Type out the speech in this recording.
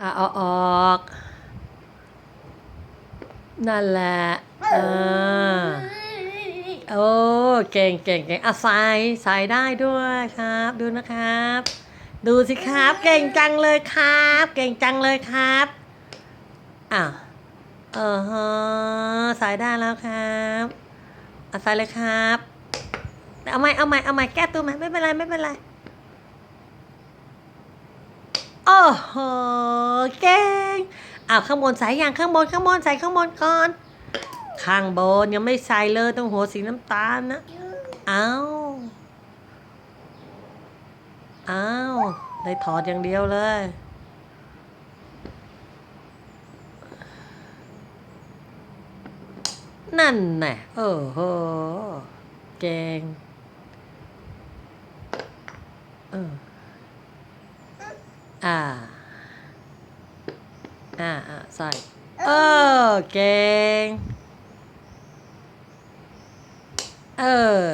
อะเอาออก นั่นแหละเออโอ้เก่งเก่งเก่งอะใส่ใส่ได้ด้วยครับ ดูนะครับ ดูสิครับ เก่งจังเลยครับ เก่งจังเลยครับอ้าวเออฮะใส่ได้แล้วครับอะใส่เลยครับ เอาใหม่เอาใหม่เอาใหม่แก้ตัวใหม่ไม่เป็นไรไม่เป็นไร โอ้โหเก่งอ้าวข้างบนใส่ยังข้างบนข้างบนใส่ข้างบนก่อน ข้างบนยังไม่ใส่เลยต้องหัวสีน้ำตาลนะอ้าวอ้าวได้ถอดอย่างเดียวเลยนั่นน่ะโอ้โหเก่งเออ อ่า อ่าอ่าใส่เออเก่งเออ